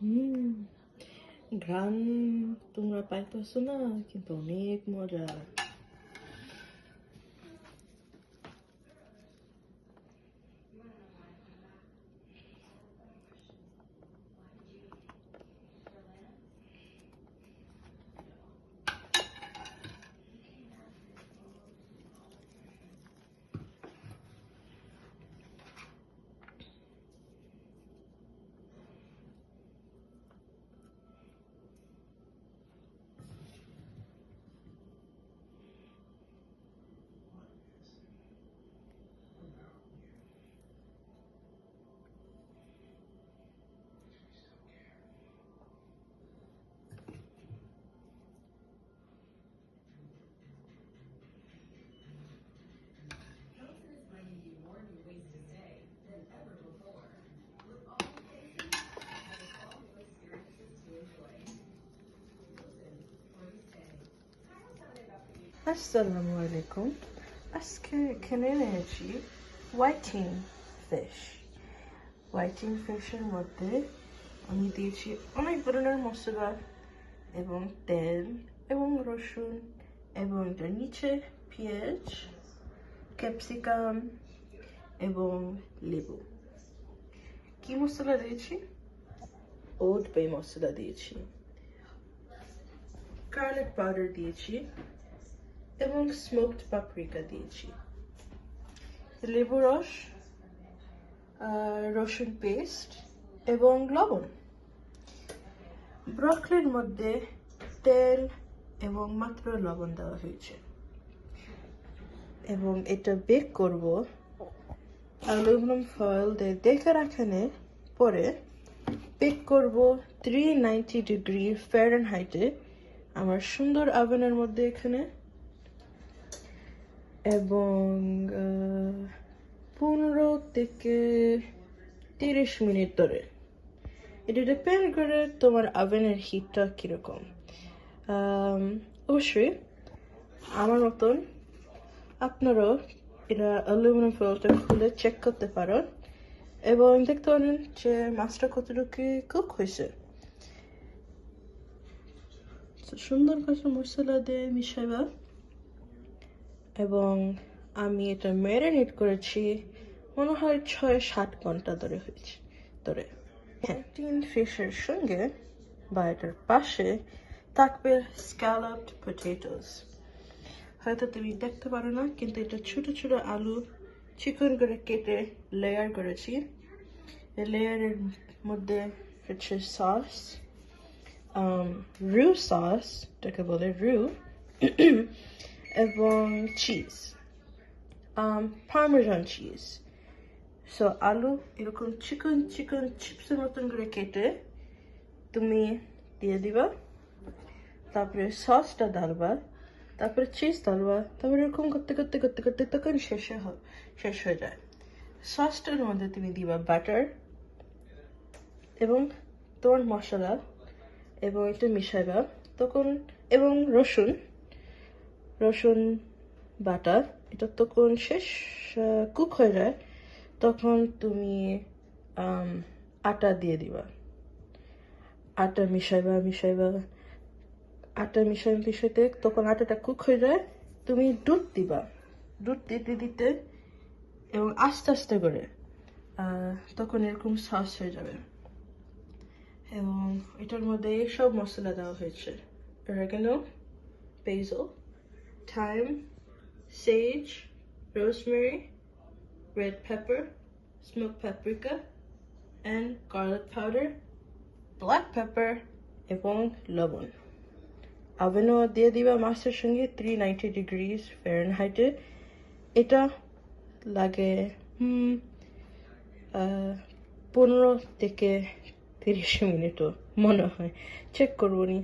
হুম। ঘ্রাণ তোমরা পাইতেছো না কিন্তু অনেক মজা। আসসালামু আলাইকুম আজকে এখানে এনেছি হোয়াইটিং ফিশ হোয়াইটিং ফিশের মধ্যে আমি দিয়েছি অনেক ধরনের মশলা এবং তেল এবং রসুন এবং এটার নিচে পেঁয়াজ, ক্যাপসিকাম এবং লেবু। কি মশলা দিয়েছি? ওট বে মশলা দিয়েছি। গার্লিক পাউডার দিয়েছি। এবং স্মোকড পাপরিকা দিয়েছি। লেবু রস রসুন পেস্ট এবং লবণ। ব্রকলির মধ্যে তেল এবং মাত্র লবণ দেওয়া হয়েছে। এবং এটা বেক করব অ্যালুমিনিয়াম ফয়েল দিয়ে। দেখে রাখানে পরে বেক করব থ্রি নাইনটি ডিগ্রি হাইটে আমার সুন্দর ওভেনের মধ্যে এখানে এবং পনেরো থেকে তিরিশ মিনিট ধরে। এটা ডিপেন্ড করে তোমার ওভেনের হিটটা কীরকম। অবশ্যই আমার মতন আপনারাও এটা অ্যালুমিনিয়াম ফয়েলটা খুলে চেক করতে পারেন এবং দেখতে পারেন যে মাছটা কতটুকু কুক হয়েছে। সুন্দর করে মশলা দিয়ে মিশাইবা। এবং আমি এটা ম্যারিনেট করেছি মনে হয় ছয় সাত ঘণ্টা ধরে হয়েছে, ধরে। হ্যাঁ টিন ফিশের সঙ্গে বা এটার পাশে থাকবে স্ক্যালপড পটেটোস হয়তো তুমি দেখতে পারো না, কিন্তু এটা ছোট ছোট আলু চিকন করে কেটে লেয়ার করেছি। লেয়ারের মধ্যে হচ্ছে সস রু সস এটাকে বলে রু এবং চিজ পার্মেজান চিজ সো আলু এরকম চিকন চিকন চিপসের মতন করে কেটে তুমি দিয়ে দিবা তারপরে সসটা ডালবা তারপরে চিজ ডালবা তারপরে এরকম করতে করতে করতে করতে তখন শেষে শেষ হয়ে যায় সসটার মধ্যে তুমি দিবা বাটার এবং তোমার মশলা এবং একটু মিশাইবা তখন এবং রসুন রসুন বাটা এটা তখন শেষ কুক হয়ে যায় তখন তুমি আটা দিয়ে দিবা। আটা মিশাইবা মিশাইবা আটা মিশাই মিশাইতে তখন আটাটা কুক হয়ে যায় তুমি দুধ দিবা। দুধ দিতে দিতে এবং আস্তে আস্তে করে তখন এরকম সস হয়ে যাবে। এবং এটার মধ্যে সব মশলা দেওয়া হয়েছে। Oregano basil, thyme, sage, rosemary, red pepper, smoked paprika, and garlic powder, black pepper, এবং লবণ ওভেনও দিয়ে দিবা মাছের সঙ্গে থ্রি নাইনটি ডিগ্রিজ ফারেনহাইটে এটা লাগে পনেরো থেকে তিরিশ মিনিটও মনে হয় চেক করব নি